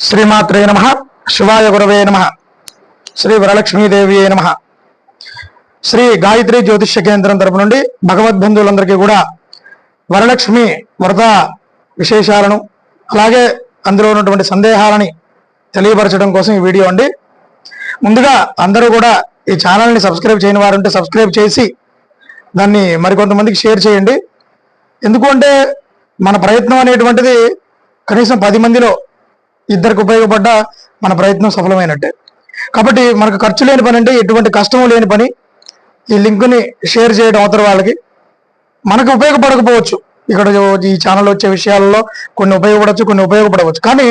శ్రీమాత్రే నమ శివాయ గురవే నమ శ్రీ వరలక్ష్మీదేవి నమ. శ్రీ గాయత్రి జ్యోతిష్య కేంద్రం తరపు నుండి భగవద్బంధువులందరికీ కూడా వరలక్ష్మి వ్రత విశేషాలను అలాగే అందులో ఉన్నటువంటి సందేహాలని తెలియపరచడం కోసం ఈ వీడియో అండి. ముందుగా అందరూ కూడా ఈ ఛానల్ని సబ్స్క్రైబ్ చేయని వారు ఉంటే సబ్స్క్రైబ్ చేసి దాన్ని మరికొంతమందికి షేర్ చేయండి. ఎందుకంటే మన ప్రయత్నం అనేటువంటిది కనీసం పది మందిలో ఇద్దరికి ఉపయోగపడ్డ మన ప్రయత్నం సఫలమైనట్టే. కాబట్టి మనకు ఖర్చు లేని పని అంటే ఎటువంటి కష్టం లేని పని. ఈ లింక్ని షేర్ చేయడం అవతల వాళ్ళకి. మనకు ఉపయోగపడకపోవచ్చు. ఇక్కడ ఈ ఛానల్ వచ్చే విషయాలలో కొన్ని ఉపయోగపడవచ్చు కొన్ని ఉపయోగపడవచ్చు. కానీ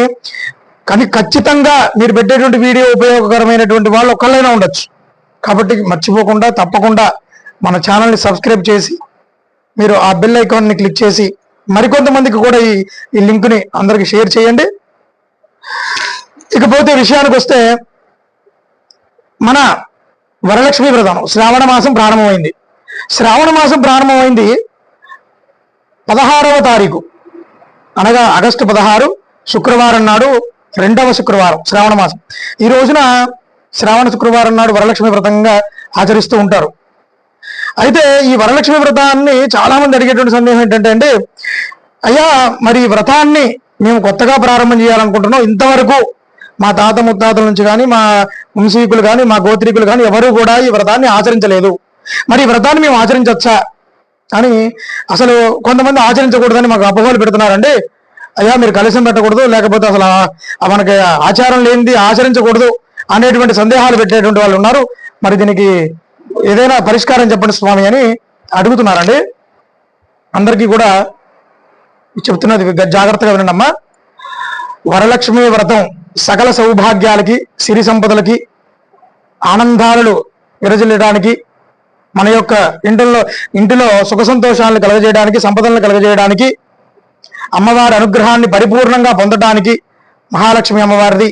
కానీ ఖచ్చితంగా మీరు పెట్టేటువంటి వీడియో ఉపయోగకరమైనటువంటి వాళ్ళు ఒక్కళ్ళైనా ఉండొచ్చు. కాబట్టి మర్చిపోకుండా తప్పకుండా మన ఛానల్ని సబ్స్క్రైబ్ చేసి మీరు ఆ బెల్ ఐకాన్ని క్లిక్ చేసి మరికొంతమందికి కూడా ఈ ఈ లింక్ని అందరికి షేర్ చేయండి. ఇకపోతే విషయానికి వస్తే మన వరలక్ష్మి వ్రతం శ్రావణ మాసం ప్రారంభమైంది. శ్రావణ మాసం ప్రారంభమైంది పదహారవ తారీఖు. అనగా ఆగస్టు పదహారు శుక్రవారం నాడు రెండవ శుక్రవారం శ్రావణ మాసం. ఈ రోజున శ్రావణ శుక్రవారం నాడు వరలక్ష్మి వ్రతంగా ఆచరిస్తూ ఉంటారు. అయితే ఈ వరలక్ష్మి వ్రతాన్ని చాలా మంది అడిగేటువంటి సందేహం ఏంటంటే అండి అయ్యా మరి ఈ వ్రతాన్ని మేము కొత్తగా ప్రారంభం చేయాలనుకుంటున్నాం. ఇంతవరకు మా తాత ముత్తాతల నుంచి కానీ మా వంశీకులు కానీ మా గోత్రీకులు కానీ ఎవరూ కూడా ఈ వ్రతాన్ని ఆచరించలేదు. మరి ఈ వ్రతాన్ని మేము ఆచరించవచ్చా అని అసలు కొంతమంది ఆచరించకూడదని మాకు అపోహలు పెడుతున్నారండి. అయ్యా మీరు కలిసం పెట్టకూడదు లేకపోతే అసలు మనకి ఆచారం లేనిది ఆచరించకూడదు అనేటువంటి సందేహాలు పెట్టేటువంటి వాళ్ళు ఉన్నారు. మరి దీనికి ఏదైనా పరిష్కారం చెప్పండి స్వామి అని అడుగుతున్నారండి. అందరికీ కూడా చెప్తున్నది జాగ్రత్తగా వినమ్మా వరలక్ష్మి వ్రతం సకల సౌభాగ్యాలకి సిరి సంపదలకి ఆనందాలను విరజిల్లడానికి మన యొక్క ఇంటిలో ఇంటిలో సుఖ సంతోషాలను కలగజేయడానికి సంపదలను కలగజేయడానికి అమ్మవారి అనుగ్రహాన్ని పరిపూర్ణంగా పొందడానికి మహాలక్ష్మి అమ్మవారిది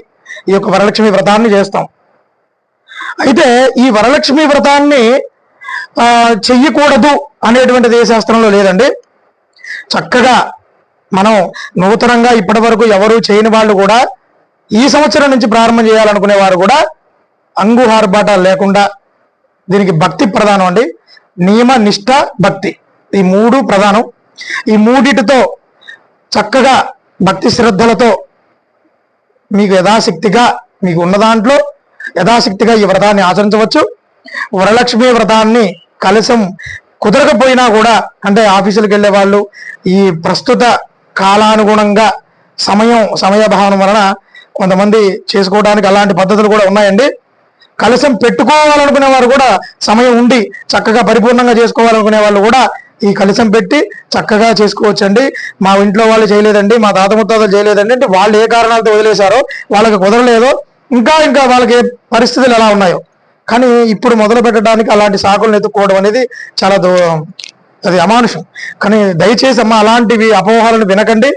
ఈ యొక్క వరలక్ష్మి వ్రతాన్ని చేస్తాం. అయితే ఈ వరలక్ష్మి వ్రతాన్ని చెయ్యకూడదు అనేటువంటిది ఏ శాస్త్రంలో లేదండి. చక్కగా మనం నూతనంగా ఇప్పటి వరకు ఎవరు చేయని వాళ్ళు కూడా ఈ సంవత్సరం నుంచి ప్రారంభం చేయాలనుకునే వారు కూడా అంగుహార్బాటాలు లేకుండా దీనికి భక్తి ప్రధానం అండి. నియమ నిష్ట భక్తి. ఈ మూడు ప్రధానం. ఈ మూడిటితో చక్కగా భక్తి శ్రద్ధలతో మీకు యథాశక్తిగా మీకు ఉన్న దాంట్లో యథాశక్తిగా ఈ వ్రతాన్ని ఆచరించవచ్చు. వరలక్ష్మి వ్రతాన్ని కలసం కుదరకపోయినా కూడా అంటే ఆఫీసులకు వెళ్ళే వాళ్ళు ఈ ప్రస్తుత కాలానుగుణంగా సమయం సమయభావన వలన కొంతమంది చేసుకోవడానికి అలాంటి పద్ధతులు కూడా ఉన్నాయండి. కలశం పెట్టుకోవాలనుకునే వారు కూడా సమయం ఉండి చక్కగా పరిపూర్ణంగా చేసుకోవాలనుకునే వాళ్ళు కూడా ఈ కలశం పెట్టి చక్కగా చేసుకోవచ్చండి. మా ఇంట్లో వాళ్ళు చేయలేదండి మా తాత ముత్తాతలు చేయలేదండి అంటే వాళ్ళు ఏ కారణాలతో వదిలేశారో వాళ్ళకి కుదరలేదో. ఇంకా ఇంకా వాళ్ళకి పరిస్థితులు ఎలా ఉన్నాయో. కానీ ఇప్పుడు మొదలు పెట్టడానికి అలాంటి సాకులను ఎత్తుక్కోవడం అనేది చాలా దూరం అది అమానుషం. కానీ దయచేసి అమ్మ అలాంటివి అపోహలను వినకండి.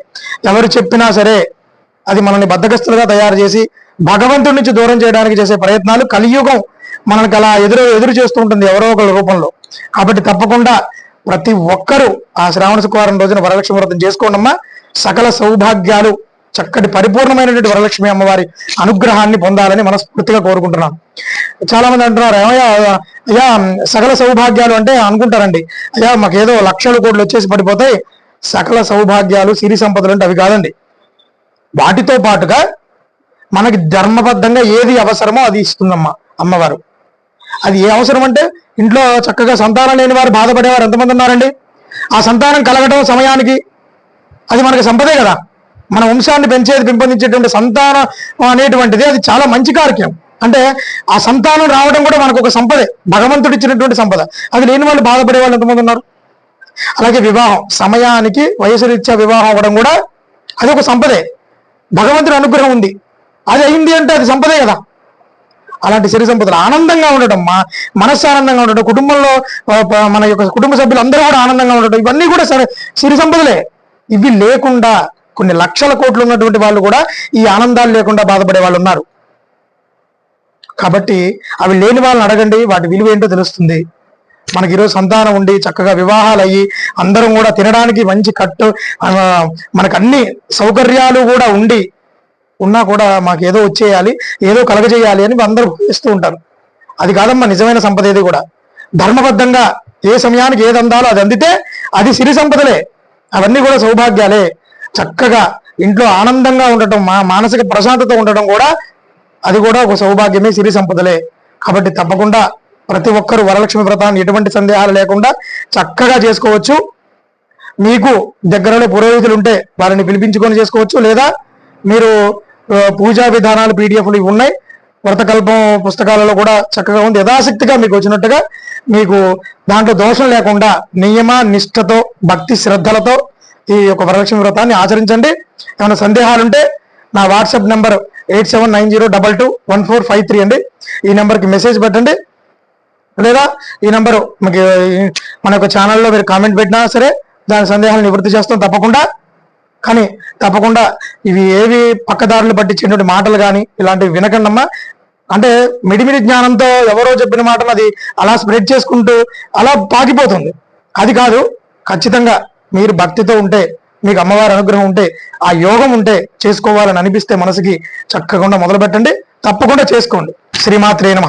ఎవరు చెప్పినా సరే అది మనల్ని బద్దగస్తులుగా తయారు చేసి భగవంతుడి నుంచి దూరం చేయడానికి చేసే ప్రయత్నాలు కలియుగం మనకి అలా ఎదురు ఎదురు చేస్తూ ఉంటుంది ఎవరో ఒకరి రూపంలో. కాబట్టి తప్పకుండా ప్రతి ఒక్కరూ ఆ శ్రావణ శుక్రవారం రోజున వరలక్ష్మి వ్రతం చేసుకోండమ్మా సకల సౌభాగ్యాలు చక్కటి పరిపూర్ణమైనటువంటి వరలక్ష్మి అమ్మవారి అనుగ్రహాన్ని పొందాలని మనస్ఫూర్తిగా కోరుకుంటున్నాను చాలా మంది అంటున్నారు ఏమయ్యా అయ్యా సకల సౌభాగ్యాలు అంటే అనుకుంటారండి. అయ్యా మాకేదో లక్షల కోట్లు వచ్చేసి పడిపోతాయి. సకల సౌభాగ్యాలు సిరి సంపదలు అంటే అవి కాదండి. వాటితో పాటుగా మనకి ధర్మబద్ధంగా ఏది అవసరమో అది ఇస్తుందమ్మా అమ్మవారు. అది ఏ అవసరం అంటే ఇంట్లో చక్కగా సంతానం లేని వారు బాధపడేవారు ఎంతమంది ఉన్నారండి? ఆ సంతానం కలగటం సమయానికి అది మనకి సంపదే కదా. మన వంశాన్ని పెంచేది పెంపొందించేటువంటి సంతానం అనేటువంటిది అది చాలా మంచి కార్యక్రమం. అంటే ఆ సంతానం రావడం కూడా మనకు ఒక సంపదే భగవంతుడు ఇచ్చినటువంటి సంపద. అది లేని వాళ్ళు బాధపడే వాళ్ళు ఎంతమంది ఉన్నారు? అలాగే వివాహం సమయానికి వయసు రీత్యా వివాహం అవ్వడం కూడా అది ఒక సంపదే. భగవంతుడి అనుగ్రహం ఉంది. అది అయింది అంటే అది సంపదే కదా. అలాంటి శరీర సంపదలు ఆనందంగా ఉండటం మా మనస్సు ఆనందంగా ఉండటం కుటుంబంలో మన యొక్క కుటుంబ సభ్యులు అందరూ కూడా ఆనందంగా ఉండటం ఇవన్నీ కూడా సరే సిరి సంపదలే. ఇవి లేకుండా కొన్ని లక్షల కోట్లు ఉన్నటువంటి వాళ్ళు కూడా ఈ ఆనందాలు లేకుండా బాధపడే వాళ్ళు ఉన్నారు. కాబట్టి అవి లేని వాళ్ళని అడగండి వాటి విలువ ఏంటో తెలుస్తుంది. మనకి ఈరోజు సంతానం ఉండి చక్కగా వివాహాలు అయ్యి అందరం కూడా తినడానికి మంచి కట్టు మనకు అన్ని సౌకర్యాలు కూడా ఉండి ఉన్నా కూడా మాకు ఏదో వచ్చేయాలి ఏదో కలగజేయాలి అని అందరూ ఇస్తూ ఉంటారు. అది కాదమ్మా నిజమైన సంపద ఏది కూడా. ధర్మబద్ధంగా ఏ సమయానికి ఏది అందాలో అది అందితే అది సిరి సంపదలే. అవన్నీ కూడా సౌభాగ్యాలే. చక్కగా ఇంట్లో ఆనందంగా ఉండటం మా మానసిక ప్రశాంతత ఉండటం కూడా అది కూడా ఒక సౌభాగ్యమే సిరి సంపదలే. కాబట్టి తప్పకుండా ప్రతి ఒక్కరు వరలక్ష్మి వ్రతాన్ని ఎటువంటి సందేహాలు లేకుండా చక్కగా చేసుకోవచ్చు. మీకు దగ్గరలో పురోహితులు ఉంటే వారిని పిలిపించుకొని చేసుకోవచ్చు. లేదా మీరు పూజా విధానాలు పీడిఎఫ్లు ఇవి ఉన్నాయి. వ్రతకల్పం పుస్తకాలలో కూడా చక్కగా ఉంది. యథాశక్తిగా మీకు వచ్చినట్టుగా మీకు దాంట్లో దోషం లేకుండా నియమ నిష్ఠతో భక్తి శ్రద్ధలతో ఈ యొక్క వరలక్ష్మి వ్రతాన్ని ఆచరించండి. ఏమైనా సందేహాలుంటే నా WhatsApp number eight seven nine zero double two one four five three అండి. ఈ నెంబర్కి మెసేజ్ పెట్టండి. లేదా ఈ నెంబరు మీకు మన యొక్క ఛానల్లో మీరు కామెంట్ పెట్టినా సరే దాని సందేహాలు నివృత్తి చేస్తాం తప్పకుండా. కానీ తప్పకుండా ఇవి ఏవి పక్కదారులు పట్టించేటువంటి మాటలు కానీ ఇలాంటివి వినకండమ్మా. అంటే మిడిమిడి జ్ఞానంతో ఎవరో చెప్పిన మాటలు అది అలా స్ప్రెడ్ చేసుకుంటూ అలా పాకిపోతుంది. అది కాదు ఖచ్చితంగా మీరు భక్తితో ఉంటే మీకు అమ్మవారి అనుగ్రహం ఉంటే ఆ యోగం ఉంటే చేసుకోవాలని అనిపిస్తే మనసుకి చక్కకుండా మొదలు పెట్టండి తప్పకుండా చేసుకోండి. శ్రీమాత్రే నమ.